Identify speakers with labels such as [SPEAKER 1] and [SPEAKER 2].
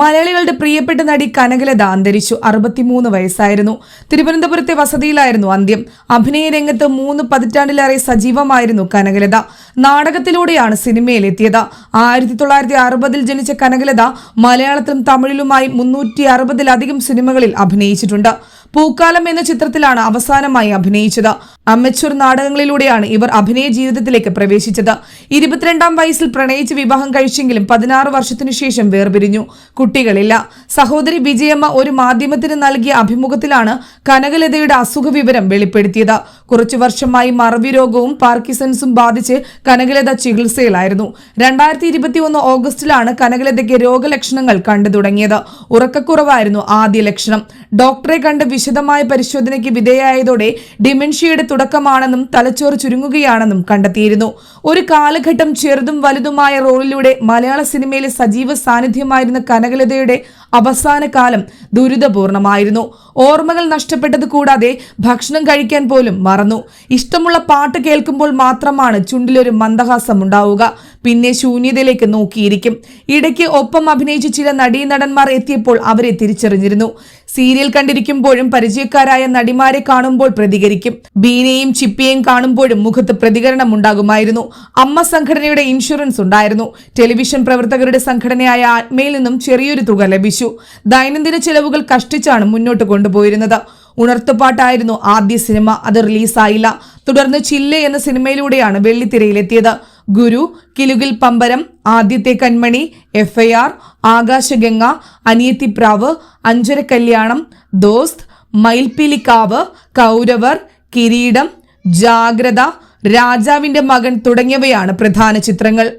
[SPEAKER 1] മലയാളികളുടെ പ്രിയപ്പെട്ട നടി കനകലത അന്തരിച്ചു. അറുപത്തിമൂന്ന് വയസ്സായിരുന്നു. തിരുവനന്തപുരത്തെ വസതിയിലായിരുന്നു അന്ത്യം. അഭിനയ രംഗത്ത് മൂന്ന് പതിറ്റാണ്ടിലേറെ സജീവമായിരുന്നു കനകലത. നാടകത്തിലൂടെയാണ് സിനിമയിലെത്തിയത്. ആയിരത്തി തൊള്ളായിരത്തി അറുപതിൽ ജനിച്ച കനകലത മലയാളത്തിലും തമിഴിലുമായി മുന്നൂറ്റി അറുപതിലധികം സിനിമകളിൽ അഭിനയിച്ചിട്ടുണ്ട്. പൂക്കാലം എന്ന ചിത്രത്തിലാണ് അവസാനമായി അഭിനയിച്ചത്. അമ്മച്ചൂർ നാടകങ്ങളിലൂടെയാണ് ഇവർ അഭിനയ ജീവിതത്തിലേക്ക് പ്രവേശിച്ചത്. ഇരുപത്തിരണ്ടാം വയസ്സിൽ പ്രണയിച്ച് വിവാഹം കഴിച്ചെങ്കിലും പതിനാറ് വർഷത്തിനു ശേഷം വേർപിരിഞ്ഞു. കുട്ടികളില്ല. സഹോദരി വിജയമ്മ ഒരു മാധ്യമത്തിന് നൽകിയ അഭിമുഖത്തിലാണ് കനകലതയുടെ അസുഖ വിവരം വെളിപ്പെടുത്തിയത്. കുറച്ചു വർഷമായി മറവി രോഗവും പാർക്കിസൺസും ബാധിച്ച് കനകലത ചികിത്സയിലായിരുന്നു. രണ്ടായിരത്തി ഇരുപത്തി ഒന്ന് ഓഗസ്റ്റിലാണ് കനകലതയ്ക്ക് രോഗലക്ഷണങ്ങൾ കണ്ടു തുടങ്ങിയത്. ഉറക്കക്കുറവായിരുന്നു ആദ്യ ലക്ഷണം. ഡോക്ടറെ കണ്ട് വിശദമായ പരിശോധനയ്ക്ക് വിധേയായതോടെ ഡിമെൻഷ്യയുടെ തുടക്കമാണെന്നും തലച്ചോറ് ചുരുങ്ങുകയാണെന്നും കണ്ടെത്തിയിരുന്നു. ഒരു കാലഘട്ടം ചെറുതും വലുതുമായ റോളിലൂടെ മലയാള സിനിമയിലെ സജീവ സാന്നിധ്യമായിരുന്ന കനകലതയുടെ അവസാന കാലം ദുരിതപൂർണമായിരുന്നു. ഓർമ്മകൾ നഷ്ടപ്പെട്ടത് കൂടാതെ ഭക്ഷണം കഴിക്കാൻ പോലും മറന്നു. ഇഷ്ടമുള്ള പാട്ട് കേൾക്കുമ്പോൾ മാത്രമാണ് ചുണ്ടിലൊരു മന്ദഹാസം ഉണ്ടാവുക. പിന്നെ ശൂന്യതയിലേക്ക് നോക്കിയിരിക്കും. ഇടയ്ക്ക് ഒപ്പം അഭിനയിച്ച ചില നടീനടന്മാർ എത്തിയപ്പോൾ അവരെ തിരിച്ചറിഞ്ഞിരുന്നു. സീരിയൽ കണ്ടിരിക്കുമ്പോഴും പരിചയക്കാരായ നടിമാരെ കാണുമ്പോൾ പ്രതികരിക്കും. ബീനയും ചിപ്പിയെയും കാണുമ്പോഴും മുഖത്ത് പ്രതികരണം ഉണ്ടാകുമായിരുന്നു അമ്മ സംഘടനയുടെ ഇൻഷുറൻസ് ഉണ്ടായിരുന്നു. ടെലിവിഷൻ പ്രവർത്തകരുടെ സംഘടനയായ ആത്മയിൽ നിന്നും ചെറിയൊരു തുക ലഭിച്ചു. ദൈനംദിന ചെലവുകൾ കഷ്ടിച്ചാണ് മുന്നോട്ട് കൊണ്ടുപോയിരുന്നത്. ഉണർത്തുപാട്ടായിരുന്നു ആദ്യ സിനിമ. അത് റിലീസായില്ല. തുടർന്ന് ചില്ല എന്ന സിനിമയിലൂടെയാണ് വെള്ളിത്തിരയിലെത്തിയത്. Guru Kilukil Pambaram Aadyathe Kanmani F I R Aakashaganga Aniyathipravu Anchara Kalyanam Dosth മയിൽപ്പിലിക്കാവ് കൗരവർ കിരീടം ജാഗ്രത രാജാവിന്റെ മകൻ തുടങ്ങിയവയാണ് പ്രധാന ചിത്രങ്ങൾ.